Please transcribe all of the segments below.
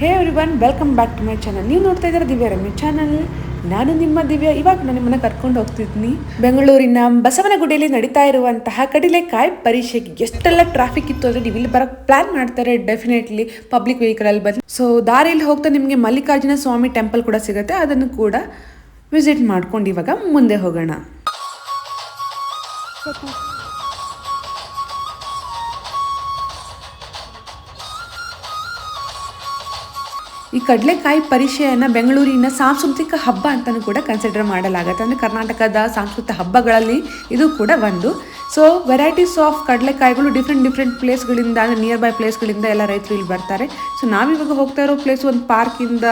Hey every welcome back to my channel ನೀವು ನೋಡ್ತಾ ಇದ್ದಾರೆ ದಿವ್ಯ ರಮ್ಯ ಚಾನಲ್ ನಾನು ನಿಮ್ಮ ದಿವ್ಯ. ಇವಾಗ ನಾನು ನಿಮ್ಮನ್ನ ಕರ್ಕೊಂಡು ಹೋಗ್ತಿದ್ದೀನಿ. ಬೆಂಗಳೂರಿನ ಬಸವನಗುಡಿಯಲ್ಲಿ ನಡೀತಾ ಇರುವಂತಹ ಕಡಲೆಕಾಯಿ ಪರೀಕ್ಷೆಗೆ ಎಷ್ಟೆಲ್ಲ ಟ್ರಾಫಿಕ್ ಇತ್ತು ಅಂದರೆ ನೀವು ಇಲ್ಲಿ ಬರೋಕ್ಕೆ ಪ್ಲಾನ್ ಮಾಡ್ತಾರೆ ಡೆಫಿನೆಟ್ಲಿ ಪಬ್ಲಿಕ್ ವೆಹಿಕಲಲ್ಲಿ ಬಂದು. ಸೊ ದಾರಿಯಲ್ಲಿ ಹೋಗ್ತಾ ನಿಮಗೆ ಮಲ್ಲಿಕಾರ್ಜುನ ಸ್ವಾಮಿ ಟೆಂಪಲ್ ಕೂಡ ಸಿಗುತ್ತೆ. ಅದನ್ನು ಕೂಡ ವಿಸಿಟ್ ಮಾಡ್ಕೊಂಡು ಇವಾಗ ಮುಂದೆ ಹೋಗೋಣ. ಈ ಕಡಲೆಕಾಯಿ ಪರಿಚಯನ ಬೆಂಗಳೂರಿನ ಸಾಂಸ್ಕೃತಿಕ ಹಬ್ಬ ಅಂತಲೂ ಕೂಡ ಕನ್ಸಿಡರ್ ಮಾಡಲಾಗುತ್ತೆ. ಅಂದರೆ ಕರ್ನಾಟಕದ ಸಾಂಸ್ಕೃತಿಕ ಹಬ್ಬಗಳಲ್ಲಿ ಇದು ಕೂಡ ಒಂದು. ಸೊ ವೆರೈಟೀಸ್ ಆಫ್ ಕಡಲೆಕಾಯಿಗಳು ಡಿಫ್ರೆಂಟ್ ಡಿಫ್ರೆಂಟ್ ಪ್ಲೇಸ್ಗಳಿಂದ ಅಂದರೆ ನಿಯರ್ ಬೈ ಪ್ಲೇಸ್ಗಳಿಂದ ಎಲ್ಲ ರೈತರು ಇಲ್ಲಿ ಬರ್ತಾರೆ. ಸೊ ನಾವಿವಾಗ ಹೋಗ್ತಾ ಇರೋ ಪ್ಲೇಸ್ ಒಂದು ಪಾರ್ಕಿಂದ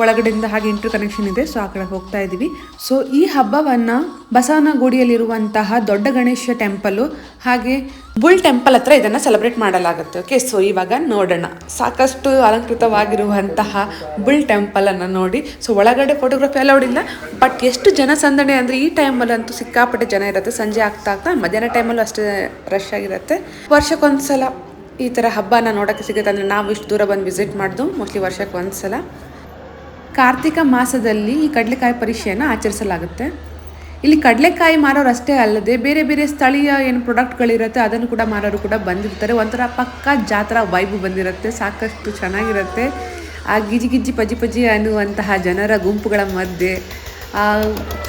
ಒಳಗಡೆಯಿಂದ ಹಾಗೆ ಇಂಟರ್ ಕನೆಕ್ಷನ್ ಇದೆ. ಸೊ ಆ ಕಡೆ ಹೋಗ್ತಾ ಇದ್ದೀವಿ. ಸೊ ಈ ಹಬ್ಬವನ್ನು ಬಸವನಗುಡಿಯಲ್ಲಿರುವಂತಹ ದೊಡ್ಡ ಗಣೇಶ ಟೆಂಪಲು ಹಾಗೆ ಬುಲ್ ಟೆಂಪಲ್ ಹತ್ರ ಇದನ್ನು ಸೆಲೆಬ್ರೇಟ್ ಮಾಡಲಾಗುತ್ತೆ. ಓಕೆ ಸೊ ಇವಾಗ ನೋಡೋಣ. ಸಾಕಷ್ಟು ಅಲಂಕೃತವಾಗಿರುವಂತಹ ಬುಲ್ ಟೆಂಪಲನ್ನು ನೋಡಿ. ಸೊ ಒಳಗಡೆ ಫೋಟೋಗ್ರಫಿ ಅಲೌಡ್ ಇಲ್ಲ. ಬಟ್ ಎಷ್ಟು ಜನಸಂದಣಿ ಅಂದರೆ ಈ ಟೈಮಲ್ಲಂತೂ ಸಿಕ್ಕಾಪಟ್ಟೆ ಜನ ಇರುತ್ತೆ. ಸಂಜೆ ಆಗ್ತಾ ಆಗ್ತಾ ಮಧ್ಯಾಹ್ನ ಟೈಮಲ್ಲೂ ಅಷ್ಟೇ ರಶ್ ಆಗಿರುತ್ತೆ. ವರ್ಷಕ್ಕೊಂದ್ಸಲ ಈ ಥರ ಹಬ್ಬನ ನೋಡೋಕ್ಕೆ ಸಿಗುತ್ತೆ ಅಂದರೆ ನಾವು ಇಷ್ಟು ದೂರ ಬಂದು ವಿಸಿಟ್ ಮಾಡಿದ್ದು ಮೋಸ್ಟ್ಲಿ ವರ್ಷಕ್ಕೆ ಒಂದ್ಸಲ ಕಾರ್ತಿಕ ಮಾಸದಲ್ಲಿ ಈ ಕಡಲೆಕಾಯಿ ಪರೀಕ್ಷೆಯನ್ನು ಆಚರಿಸಲಾಗುತ್ತೆ. ಇಲ್ಲಿ ಕಡಲೆಕಾಯಿ ಮಾರೋರು ಅಷ್ಟೇ ಅಲ್ಲದೆ ಬೇರೆ ಬೇರೆ ಸ್ಥಳೀಯ ಏನು ಪ್ರಾಡಕ್ಟ್ಗಳಿರುತ್ತೆ ಅದನ್ನು ಕೂಡ ಮಾರೋರು ಕೂಡ ಬಂದಿರ್ತಾರೆ. ಒಂಥರ ಪಕ್ಕ ಜಾತ್ರಾ ವೈಬು ಬಂದಿರುತ್ತೆ, ಸಾಕಷ್ಟು ಚೆನ್ನಾಗಿರುತ್ತೆ. ಆ ಗಿಜಿ ಗಿಜಿ ಪಜಿ ಪಜಿ ಅನ್ನುವಂತಹ ಜನರ ಗುಂಪುಗಳ ಮಧ್ಯೆ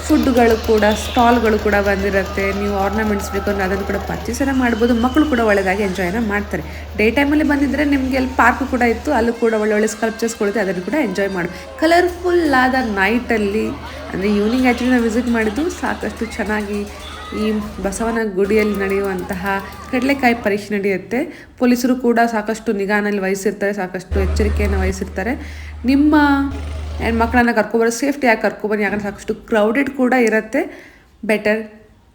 ಫುಡ್ಗಳು ಕೂಡ ಸ್ಟಾಲ್ಗಳು ಕೂಡ ಬಂದಿರುತ್ತೆ. ನೀವು ಆರ್ನಮೆಂಟ್ಸ್ ಬೇಕು ಅಂದರೆ ಅದನ್ನು ಕೂಡ ಪರ್ಚೇಸನ್ನು ಮಾಡ್ಬೋದು. ಮಕ್ಕಳು ಕೂಡ ಒಳ್ಳೆಯದಾಗಿ ಎಂಜಾಯ್ನ ಮಾಡ್ತಾರೆ. ಡೇ ಟೈಮಲ್ಲಿ ಬಂದಿದ್ದರೆ ನಿಮಗೆ ಅಲ್ಲಿ ಪಾರ್ಕ್ ಕೂಡ ಇತ್ತು. ಅಲ್ಲೂ ಕೂಡ ಒಳ್ಳೊಳ್ಳೆ ಒಳ್ಳೆ ಸ್ಕಲ್ಪ್ಚರ್ಸ್ಗಳಿದೆ ಅದನ್ನು ಕೂಡ ಎಂಜಾಯ್ ಮಾಡಿ. ಕಲರ್ಫುಲ್ ಆದ ನೈಟಲ್ಲಿ ಅಂದರೆ ಈವ್ನಿಂಗ್ ಆ್ಯಕ್ಚುಲಿ ನಾವು ವಿಸಿಟ್ ಮಾಡಿದ್ದು ಸಾಕಷ್ಟು ಚೆನ್ನಾಗಿ ಈ ಬಸವನ ಗುಡಿಯಲ್ಲಿ ನಡೆಯುವಂತಹ ಕಡಲೆಕಾಯಿ ಪರೀಕ್ಷೆ ನಡೆಯುತ್ತೆ. ಪೊಲೀಸರು ಕೂಡ ಸಾಕಷ್ಟು ನಿಗಾನಲ್ಲಿ ವಹಿಸಿರ್ತಾರೆ, ಸಾಕಷ್ಟು ಎಚ್ಚರಿಕೆಯನ್ನು ವಹಿಸಿರ್ತಾರೆ. ನಿಮ್ಮ ಹೆಣ್ಮಕ್ಳನ್ನ ಕರ್ಕೊಬರೋ ಸೇಫ್ಟಿ ಯಾಕೆ ಕರ್ಕೊಬನ್ನಿ ಯಾಕಂದ್ರೆ ಸಾಕಷ್ಟು ಕ್ರೌಡೆಡ್ ಕೂಡ ಇರುತ್ತೆ. Better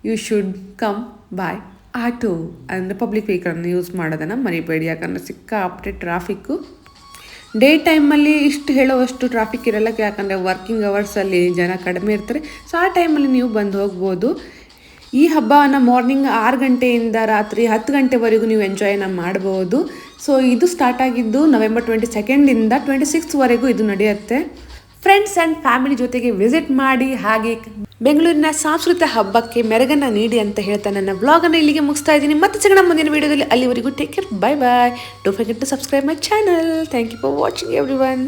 you should come by auto ಅಂದರೆ ಪಬ್ಲಿಕ್ ವೆಹಿಕಲನ್ನು ಯೂಸ್ ಮಾಡೋದನ್ನು ಮರಿಬೇಡಿ. ಯಾಕಂದರೆ ಸಿಕ್ಕಾಪಟ್ಟೆ ಟ್ರಾಫಿಕ್ಕು ಡೇ ಟೈಮಲ್ಲಿ ಇಷ್ಟು ಹೇಳುವಷ್ಟು ಟ್ರಾಫಿಕ್ ಇರಲ್ಲ. ಯಾಕಂದರೆ ವರ್ಕಿಂಗ್ ಅವರ್ಸಲ್ಲಿ ಜನ ಕಡಿಮೆ ಇರ್ತಾರೆ. ಸೊ ಆ ಟೈಮಲ್ಲಿ ನೀವು ಬಂದು ಹೋಗ್ಬೋದು. ಈ ಹಬ್ಬವನ್ನು ಮಾರ್ನಿಂಗ್ ಆರು ಗಂಟೆಯಿಂದ ರಾತ್ರಿ ಹತ್ತು ಗಂಟೆವರೆಗೂ ನೀವು ಎಂಜಾಯನ್ನು ಮಾಡ್ಬೋದು. ಸೊ ಇದು ಸ್ಟಾರ್ಟ್ ಆಗಿದ್ದು ನವೆಂಬರ್ ಟ್ವೆಂಟಿ ಸೆಕೆಂಡಿಂದ ಟ್ವೆಂಟಿ ಸಿಕ್ಸ್ವರೆಗೂ ಇದು ನಡೆಯುತ್ತೆ. ಫ್ರೆಂಡ್ಸ್ ಆ್ಯಂಡ್ ಫ್ಯಾಮಿಲಿ ಜೊತೆಗೆ ವಿಸಿಟ್ ಮಾಡಿ ಹಾಗೆ ಬೆಂಗಳೂರಿನ ಸಾಂಸ್ಕೃತಿಕ ಹಬ್ಬಕ್ಕೆ ಮೆರಗನ್ನು ನೀಡಿ ಅಂತ ಹೇಳ್ತಾ ನನ್ನ ವ್ಲಾಗನ್ನು ಇಲ್ಲಿಗೆ ಮುಗಿಸ್ತಾ ಇದ್ದೀನಿ. ಮತ್ತೆ ಸಿಗೋಣ ಮುಂದಿನ ವೀಡಿಯೋದಲ್ಲಿ. ಅಲ್ಲಿವರೆಗೂ take care bye bye don't forget to subscribe my channel thank you for watching everyone